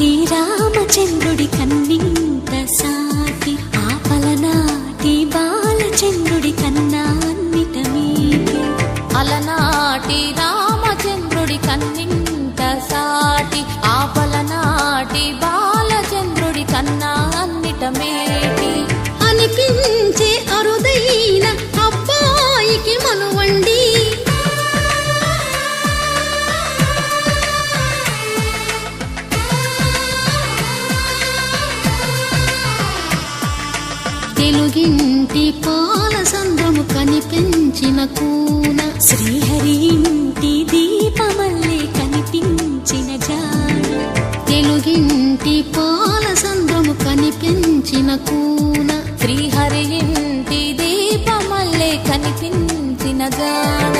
నాటి రామచంద్రుడి కన్నింత సాటి ఆపల నాటి బాలచంద్రుడి కన్నాన్నిట అన్నిట అలనాటి రామచంద్రుడి కన్నింత సాటి ఆపల నాటి బాలచంద్రుడి కన్నా అన్నిట తెలుగింటి పాలసంద్రము కనిపించిన కూన. శ్రీహరి ఇంటి దీపమల్లే కనిపించిన జాడ తెలుగింటి పాలసంద్రము కనిపించిన కూన. శ్రీహరి ఇంటి దీపమల్లే కనిపించిన జాడ